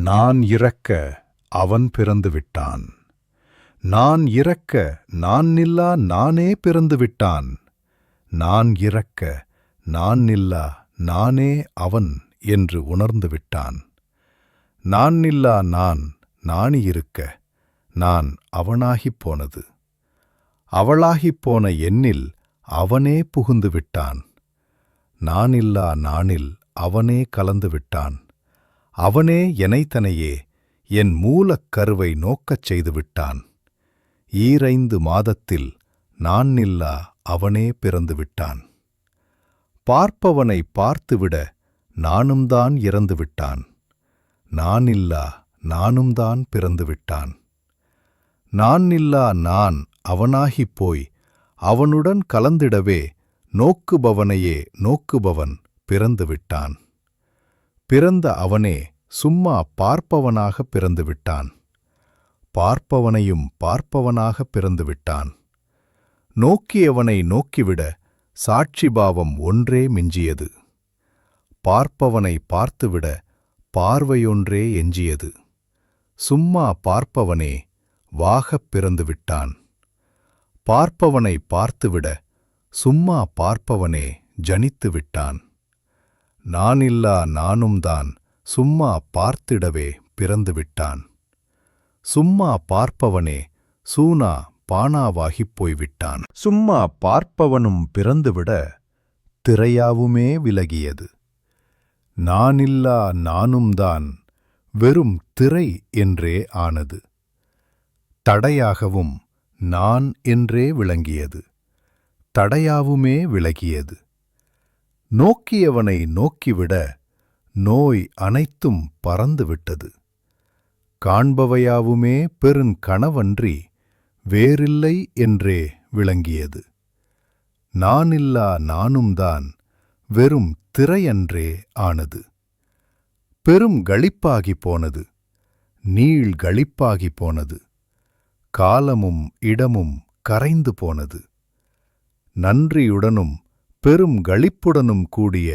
நான் இறக்க அவன் பிறந்து விட்டான் நான் இறக்க நான் நில்லா நானே பிறந்து விட்டான் நான் இறக்க நான் நில்லா நானே அவன் என்று உணர்ந்து விட்டான் நான் நில்லா நான் நாணியிருக்க நான் அவனாகிப் போனது. அவளாகிப் போன எண்ணில் அவனே புகுந்து விட்டான் நானில்லா நானில் அவனே கலந்து விட்டான் அவனே எனைத்தனையே என் மூலக் கருவை நோக்கச் செய்து விட்டான் ஈரைந்து மாதத்தில் நான் நில்லா அவனே பிறந்து விட்டான் பார்ப்பவனை பார்த்துவிட நானும்தான் இறந்து விட்டான் நானில்லா நானும்தான் பிறந்து விட்டான் நான் நான் அவனாகிப் போய் அவனுடன் கலந்திடவே நோக்குபவனையே நோக்குபவன் பிறந்து விட்டான் பிறந்த அவனே சும்மா பார்ப்பவனாக பிறந்து விட்டான் பார்ப்பவனையும் பார்ப்பவனாக பிறந்து விட்டான் நோக்கியவனை நோக்கிவிட சாட்சிபாவம் ஒன்றே மிஞ்சியது. பார்ப்பவனை பார்த்துவிட பார்வையொன்றே எஞ்சியது. சும்மா பார்ப்பவனே வாகப் பிறந்து விட்டான் பார்ப்பவனை பார்த்துவிட சும்மா பார்ப்பவனே ஜனித்து விட்டான் நானில்லா நானும்தான் சும்மா பார்த்திடவே பிறந்து விட்டான் சும்மா பார்ப்பவனே சூனா பானாவாகிப் போய்விட்டான். சும்மா பார்ப்பவனும் பிறந்துவிட திரையாவுமே விலகியது. நானில்லா நானும்தான் வெறும் திரை என்றே ஆனது. தடையாகவும் நான் என்றே விளங்கியது. தடையாவுமே விலகியது. நோக்கியவனை நோக்கிவிட நோய் அனைத்தும் பறந்துவிட்டது. காண்பவையாவுமே பெருங்கனவன்றி வேறில்லை என்றே விளங்கியது. நானில்லா நானும்தான் வெறும் திரையன்றே ஆனது. பெரும் களிப்பாகி போனது. நீள் களிப்பாகிப் போனது. காலமும் இடமும் கரைந்து போனது. நன்றியுடனும் பெரும் களிப்புடனும் கூடிய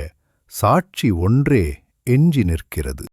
சாட்சி ஒன்றே எஞ்சி நிற்கிறது.